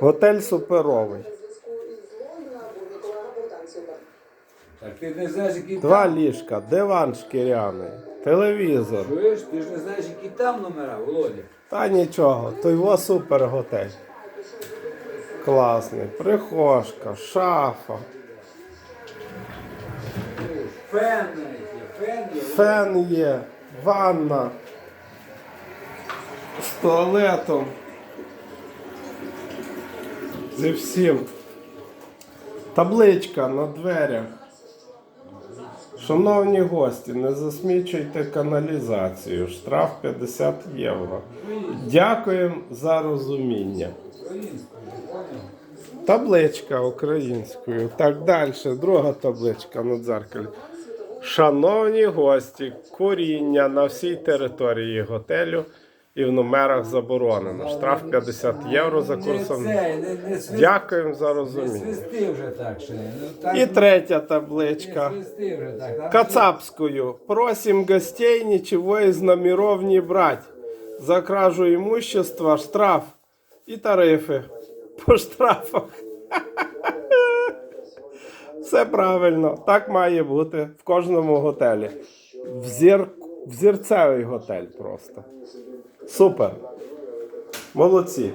Готель суперовий. Так ти не знаєш, який Два там. ліжка, диван шкіряний, телевізор. Чуєш? Ти ж не знаєш, які там номера, Володя. Та нічого, то його супер готель. Класний. Прихожка, шафа, Фен навіть є, фен є. фен є, ванна з туалетом. Зі всім. Табличка на дверях. Шановні гості, не засмічуйте каналізацію. Штраф 50 євро. Дякуємо за розуміння. Табличка українською. Так далі. Друга табличка на дзеркалі. Шановні гості, куріння на всій території готелю і в номерах заборонено. Штраф 50 євро за курсом. Дякуємо за розуміння. Ну, І ну, третя табличка. Кацапскую. Просим гостей ничего из номеров не брать. За кражу имущества штраф и тарифи по штрафах. Все правильно, так має бути в кожному готелі. Взір... Взірцевий готель просто. Супер. Молодці.